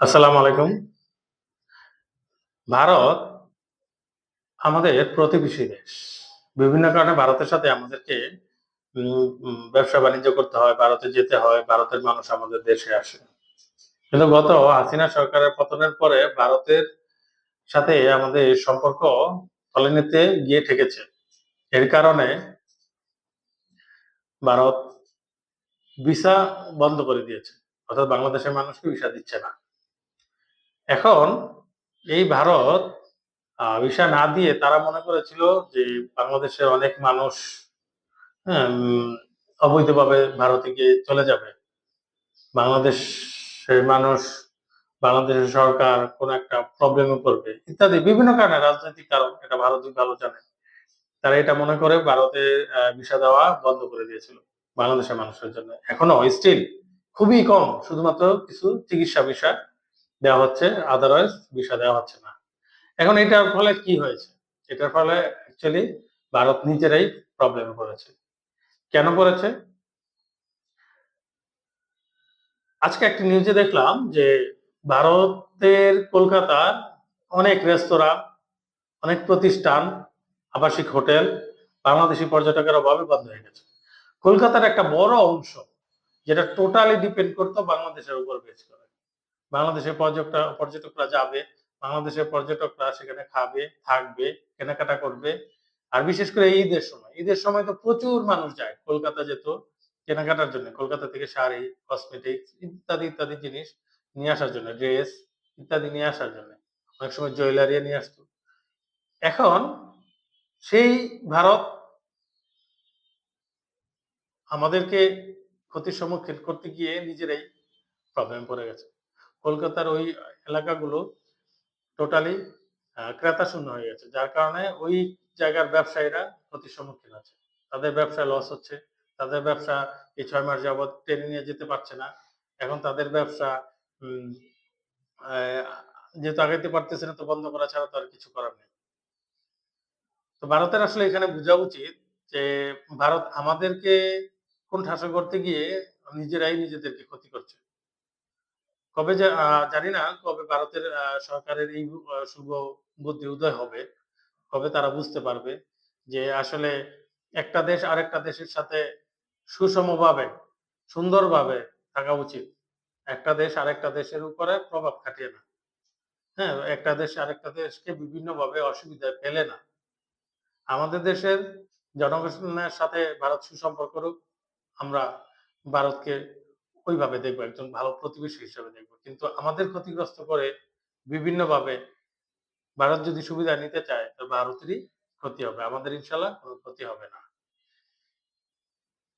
আসসালামু আলাইকুম। ভারত আমাদের প্রতিবেশী দেশ। বিভিন্ন কারণে ভারতের সাথে আমাদেরকে উম ব্যবসা-বাণিজ্য করতে হয়, ভারতে যেতে হয়, ভারতের মানুষ আমাদের দেশে আসে। কিন্তু গত হাসিনা সরকারের পতনের পরে ভারতের সাথে আমাদের সম্পর্ক তলানিতে গিয়ে ঠেকেছে। এর কারণে ভারত ভিসা বন্ধ করে দিয়েছে। অর্থাৎ বাংলাদেশের মানুষকে ভিসা দিচ্ছে না। এখন এই ভারত ভিসা না দিয়ে তারা মনে করেছিল যে বাংলাদেশের অনেক মানুষ অবৈধভাবে ভারতে গিয়ে চলে যাবে। বাংলাদেশের মানুষ, বাংলাদেশের সরকার কোন একটা প্রবলেমে পড়বে ইত্যাদি বিভিন্ন কারণে রাজনৈতিক কারণ এটা ভারতই ভালো জানে। তারা এটা মনে করে ভারতে ভিসা দেওয়া বন্ধ করে দিয়েছিল বাংলাদেশের মানুষের জন্য। এখনও স্টিল খুবই কম শুধুমাত্র কিছু চিকিৎসা ভিসা দেওয়া হচ্ছে, আদারওয়াইজ ভিসা দেওয়া হচ্ছে না। এখন এটার ফলে কি হয়েছে? এটার ফলে অ্যাকচুয়ালি ভারত নিজেরাই প্রবলেমে পড়েছে। কেন পড়েছে? আজকে একটা নিউজে দেখলাম যে ভারতের কলকাতার অনেক রেস্তোরাঁ, অনেক প্রতিষ্ঠান, আবাসিক হোটেল বাংলাদেশী পর্যটকের অভাবে বন্ধ হয়ে গেছে। কলকাতার একটা বড় অংশ যেটা টোটালি ডিপেন্ড করতো বাংলাদেশের উপর বেস করে। বাংলাদেশের পর্যটকরা পর্যটকরা যাবে, বাংলাদেশের পর্যটকরা সেখানে খাবে, থাকবে, কেনাকাটা করবে। আর বিশেষ করে ঈদের সময়। ঈদের সময় তো প্রচুর মানুষ যায়। কলকাতা যেত কেনাকাটার জন্য। কলকাতা থেকে শাড়ি, কসমেটিক্স ইত্যাদি, ইত্যাদি জিনিস নিয়ে আসার জন্য। ড্রেস ইত্যাদি নিয়ে আসার জন্য। অনেক সময় জুয়েলারিও নিয়ে আসতো। এখন সেই ভারত আমাদেরকে ক্ষতির সম্মুখীন করতে গিয়ে নিজেরাই প্রবলেম পড়ে গেছে। কলকাতার ওই এলাকাগুলো টোটালি ক্রেতা শূন্য হয়ে গেছে। যার কারণে ওই জায়গার ব্যবসায়ীরা ক্ষতির সম্মুখীন হচ্ছে। তাদের ব্যবসায় লস হচ্ছে। তাদের ব্যবসা এই ৬ মাস যাবৎ টেনে নিয়ে যেতে পারছে না। এখন তাদের ব্যবসা যেহেতু আগাইতে পারতেছে না, তো বন্ধ করা ছাড়া তো আর কিছু করার নেই। তো ভারতের আসলে এখানে বোঝা উচিত যে ভারত আমাদেরকে কোণঠাসা করতে গিয়ে নিজেরাই নিজেদেরকে ক্ষতি করছে। কবে জানি না কবে ভারতের সরকারের এই শুভ বুদ্ধি উদয় হবে। কবে তারা বুঝতে পারবে যে আসলে একটা দেশ আরেকটা দেশের সাথে সুষমভাবে, সুন্দরভাবে থাকা উচিত। একটা দেশ আরেকটা দেশের উপরে প্রভাব খাটিয়ে না। হ্যাঁ? একটা দেশ আরেকটা দেশকে বিভিন্নভাবে অসুবিধায় ফেলে না। আমাদের দেশের জনগণের সাথে ভারত সুসম্পর্ক। আমরা ভারতকে ওইভাবে দেখব, একজন ভালো প্রতিবেশী হিসেবে দেখব কিন্তু আমাদের ক্ষতিগ্রস্ত করে বিভিন্নভাবে ভারত যদি সুবিধা নিতে চায় তো ভারতেরই ক্ষতি হবে। আমাদের ইনশাল্লাহ কোনো ক্ষতি হবে না।